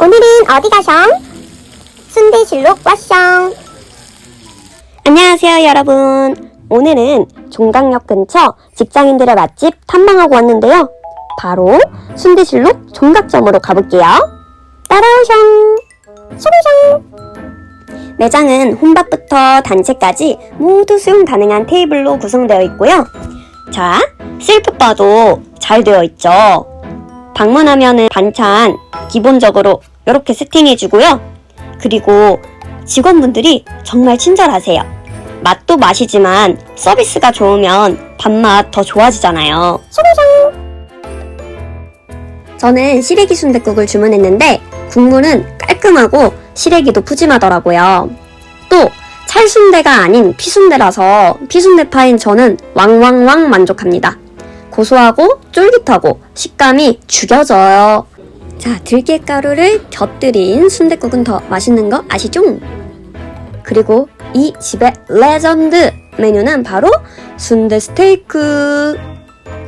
오늘은 어디 가셩? 순대실록 왔셩. 안녕하세요, 여러분. 오늘은 종강역 근처 직장인들의 맛집 탐방하고 왔는데요. 바로 순대실록 종각점으로 가볼게요. 따라오셩. 슈루셩. 매장은 혼밥부터 단체까지 모두 수용 가능한 테이블로 구성되어 있고요. 자, 셀프 바도 잘 되어 있죠. 방문하면은 반찬 기본적으로 이렇게 세팅해주고요. 그리고 직원분들이 정말 친절하세요. 맛도 맛이지만 서비스가 좋으면 밥맛 더 좋아지잖아요. 저는 시래기 순댓국을 주문했는데 국물은 깔끔하고 시래기도 푸짐하더라고요. 또 찰순대가 아닌 피순대라서 피순대 파인 저는 왕왕왕 만족합니다. 고소하고 쫄깃하고 식감이 죽여져요. 자, 들깨가루를 곁들인 순댓국은 더 맛있는 거 아시죠? 그리고 이 집의 레전드 메뉴는 바로 순대 스테이크.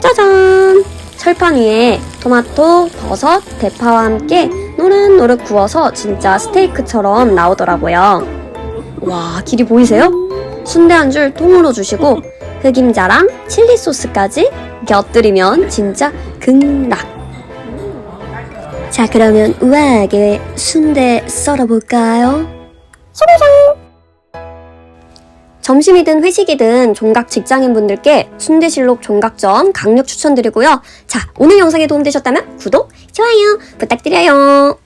짜잔! 철판 위에 토마토, 버섯, 대파와 함께 노릇노릇 구워서 진짜 스테이크처럼 나오더라고요. 와, 길이 보이세요? 순대 한 줄 통으로 주시고 흑임자랑 칠리 소스까지 곁들이면 진짜 극락. 자, 그러면 우아하게 순대 썰어볼까요? 점심이든 회식이든 종각 직장인분들께 순대실록 종각점 강력 추천드리고요. 자, 오늘 영상이 도움되셨다면 구독, 좋아요 부탁드려요.